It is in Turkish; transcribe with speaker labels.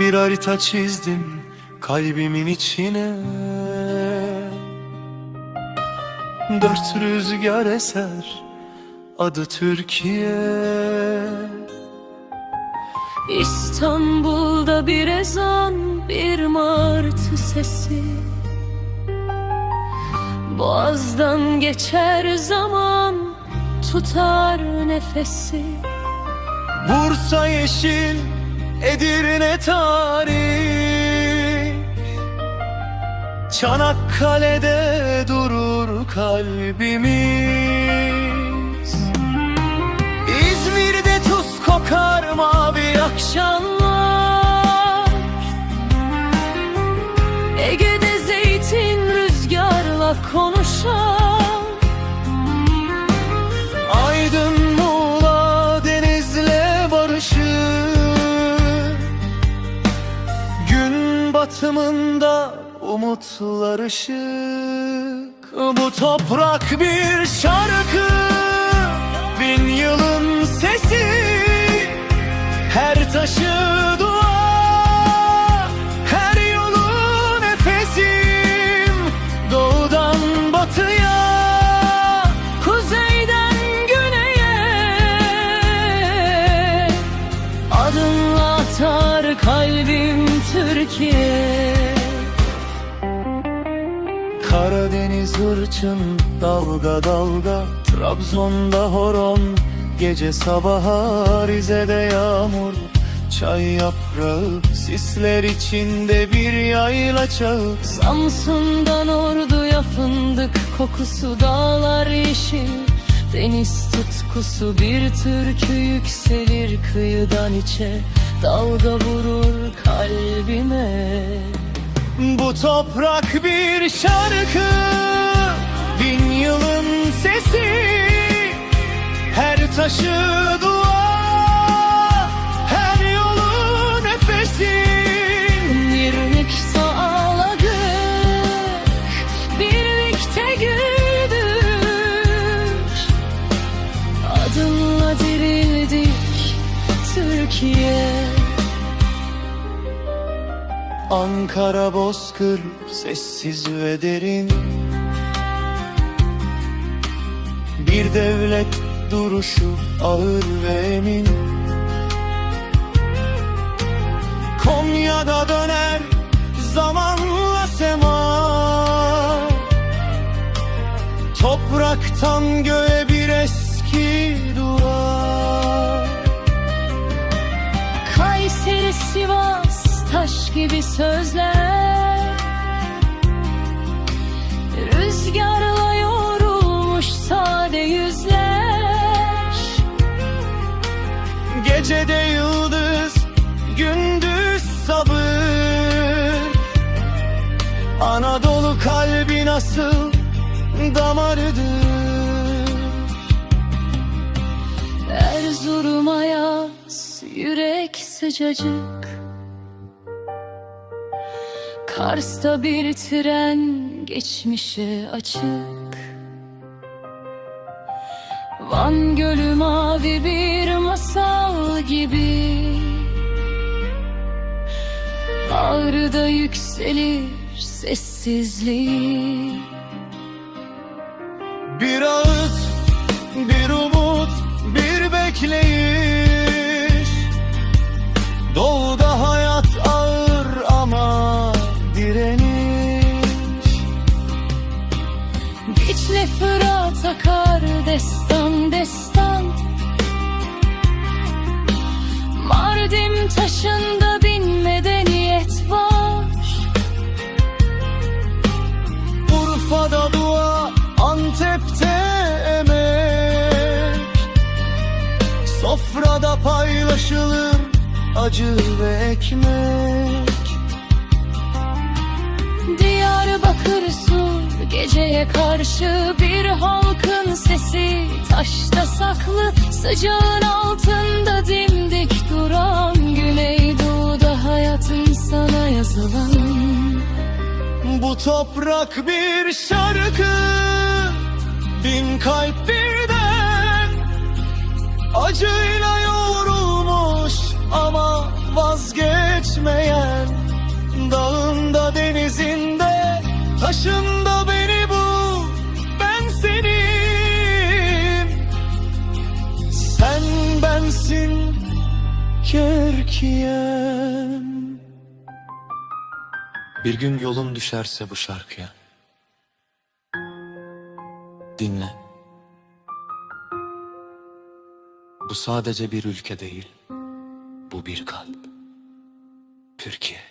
Speaker 1: Bir harita çizdim kalbimin içine. Dört rüzgar eser adı Türkiye.
Speaker 2: İstanbul'da bir ezan, bir martı sesi. Boğazdan geçer zaman, tutar nefesi.
Speaker 1: Bursa yeşil, Edirne tarih. Çanakkale'de durur kalbimiz. İzmir'de tuz kokar mavi
Speaker 2: Akşamlar. Ege'de zeytin rüzgarla konuşar
Speaker 1: Batımında umutlar ışık. Bu toprak bir şarkı Bin yılın sesi. Her taşı
Speaker 2: Türkiye
Speaker 1: Karadeniz hırçın dalga dalga. Trabzon'da horon Gece sabaha Rize'de yağmur. Çay yaprağı Sisler içinde bir yayla çağı.
Speaker 2: Samsun'dan orduya fındık kokusu Dağlar yeşil Deniz tutkusu bir türkü yükselir kıyıdan içe. Dalga vurur kalbime.
Speaker 1: Bu toprak bir şarkı Bin yılın sesi. Her taşı dua
Speaker 2: Türkiye.
Speaker 1: Ankara bozkır sessiz ve derin. Bir devlet duruşu ağır ve emin. Konya'da döner zamanla sema. Topraktan göğe bir eski dua
Speaker 2: Sivas taş gibi sözler. Rüzgarla yorulmuş sade yüzler.
Speaker 1: Gecede yıldız, gündüz sabır. Anadolu kalbi nasıl damarıdır?
Speaker 2: Erzurum ayaz yürek sıcacık. Kars'ta bir tren geçmişe açık. Van Gölü mavi bir masal gibi. Ağrıda yükselir sessizlik.
Speaker 1: Bir ağıt, bir umut, bir bekleyiş Sofrada paylaşılır acı ve ekmek.
Speaker 2: Diyarbakır sur geceye karşı bir halkın sesi. Taşta saklı sıcağın altında dimdik duran Güneydoğu'da hayatın sana yazılan.
Speaker 1: Bu toprak bir şarkı Bin kalp birden Türkiye'm Bir gün yolun düşerse bu şarkıya. Dinle. Bu sadece bir ülke değil Bu bir kalp. Türkiye